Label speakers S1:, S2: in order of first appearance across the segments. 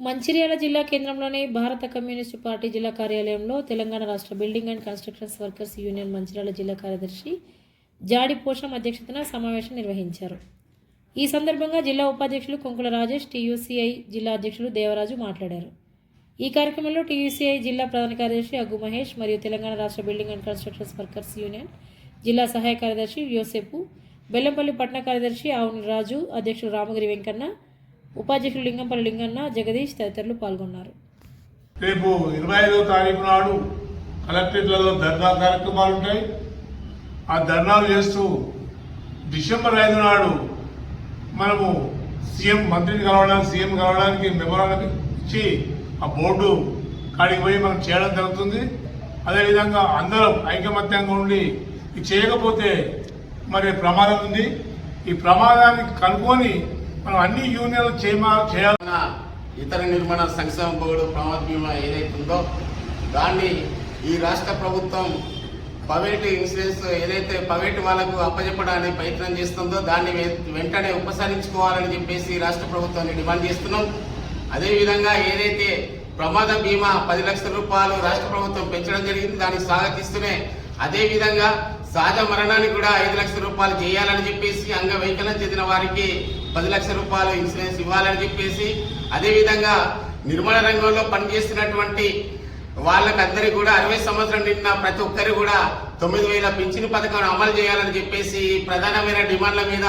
S1: మంచిర్యాల జిల్లా కేంద్రంలోని భారత కమ్యూనిస్టు పార్టీ జిల్లా కార్యాలయంలో తెలంగాణ రాష్ట్ర building and constructions workers union Mancherial జిల్లా కార్యదర్శి జాడి పోషం అధ్యక్షతన సమావేశం నిర్వహించారు. ఈ సందర్భంగా జిల్లా ఉపాధ్యక్షులు కొంకుల రాజేష్ టీయూసీఐ జిల్లా అధ్యక్షులు దేవరాజు మాట్లాడారు. ఈ కార్యక్రమంలో టీయూసీఐ జిల్లా ప్రధాన కార్యదర్శి అగ్గు మహేష్ మరియు తెలంగాణ రాష్ట్ర building and constructions workers union జిల్లా సహాయ కార్యదర్శి యోసేపు బెల్లంపల్లి పట్టణ కార్యదర్శి ఆవుని రాజు అధ్యక్షులు రామగిరి వెంకన్న ఉపాధ్యక్షులు లింగంపల్లి లింగన్న జగదీష్ తదితరులు పాల్గొన్నారు.
S2: రేపు ఇరవై ఐదవ తారీఖు నాడు కలెక్టరేట్లలో ధర్నా కార్యక్రమాలు ఉంటాయి. ఆ ధర్నాలు చేస్తూ డిసెంబర్ ఐదు నాడు మనము సీఎం మంత్రిని కలవడానికి సీఎం కలవడానికి మెమోరాండం ఇచ్చి ఆ బోర్డు కాడికి పోయి మనం చేయడం జరుగుతుంది. అదేవిధంగా అందరం ఐకమత్యంగా ఉండి ఇది చేయకపోతే మరి ప్రమాదం ఉంది. ఈ ప్రమాదానికి కనుక్కొని మనం అన్ని యూనియన్లు చేయమా చేయాలి.
S3: ఇతర నిర్మాణ సంక్షేమ బోర్డు ప్రమాద బీమా ఏదైతే ఉందో దాన్ని ఈ రాష్ట్ర ప్రభుత్వం ప్రైవేట్ ఇన్సూరెన్స్ ఏదైతే ప్రైవేట్ వాళ్ళకు అప్పజెప్పడానికి ప్రయత్నం చేస్తుందో దాన్ని వె- వెంటనే ఉపసరించుకోవాలని చెప్పేసి రాష్ట్ర ప్రభుత్వాన్ని డిమాండ్ చేస్తున్నాం. అదేవిధంగా ఏదైతే ప్రమాద బీమా పది లక్షల రూపాయలు రాష్ట్ర ప్రభుత్వం పెంచడం జరిగింది దాన్ని స్వాగతిస్తూనే అదేవిధంగా సహజ మరణానికి కూడా ఐదు లక్షల రూపాయలు చేయాలని చెప్పేసి అంగవైకల్యం చెందిన వారికి పది లక్షల రూపాయలు ఇన్సూరెన్స్ ఇవ్వాలని చెప్పేసి అదేవిధంగా నిర్మాణ రంగంలో పనిచేస్తున్నటువంటి వాళ్ళకి అందరికి కూడా అరవై సంవత్సరం నిండిన ప్రతి ఒక్కరు కూడా తొమ్మిది వేల పింఛను పథకం అమలు చేయాలని చెప్పేసి ప్రధానమైన డిమాండ్ల మీద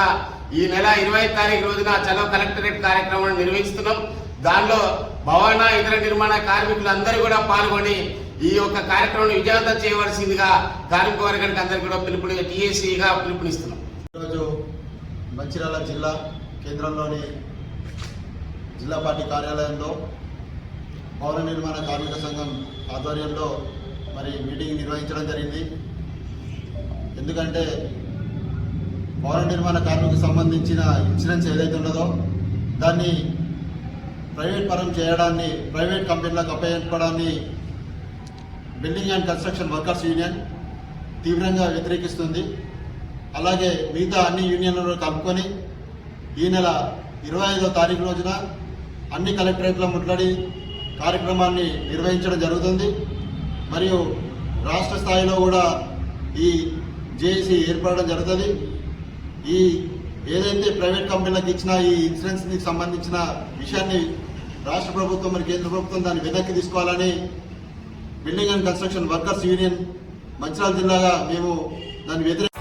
S3: ఈ నెల ఇరవై తారీఖు రోజున చలో కలెక్టరేట్ కార్యక్రమం నిర్వహిస్తున్నాం. దానిలో భవన ఇతర నిర్మాణ కార్మికులందరూ కూడా పాల్గొని ఈ యొక్క కార్యక్రమం విజయవంతం చేయవలసిందిగా కార్మిక వర్గానికి అందరికీ కూడా పిలుపుని టీఏసీగా పిలుపునిస్తున్నాం.
S4: ఈరోజు మంచిర్యాల జిల్లా కేంద్రంలోని జిల్లా పార్టీ కార్యాలయంలో పౌర నిర్మాణ కార్మిక సంఘం ఆధ్వర్యంలో మరి మీటింగ్ నిర్వహించడం జరిగింది. ఎందుకంటే పౌర నిర్మాణ కార్మికు సంబంధించిన ఇన్సూరెన్స్ ఏదైతే ఉన్నదో దాన్ని ప్రైవేట్ పరం చేయడాన్ని ప్రైవేట్ కంపెనీలకు అప్పగించడాన్ని building and construction workers union తీవ్రంగా వ్యతిరేకిస్తుంది. అలాగే మిగతా అన్ని యూనియన్లను కలుపుకొని ఈ నెల ఇరవై ఐదో తారీఖు రోజున అన్ని కలెక్టరేట్ల ముట్లాడి కార్యక్రమాన్ని నిర్వహించడం జరుగుతుంది. మరియు రాష్ట్ర స్థాయిలో కూడా ఈ జేఏసీ ఏర్పడడం జరుగుతుంది. ఈ ఏదైతే ప్రైవేట్ కంపెనీలకు ఇచ్చిన ఈ ఇన్సూరెన్స్కి సంబంధించిన విషయాన్ని రాష్ట్ర ప్రభుత్వం మరి కేంద్ర ప్రభుత్వం దాన్ని వెనక్కి తీసుకోవాలని building and construction workers union Mancherial జిల్లాగా మేము దాన్ని వ్యతిరేక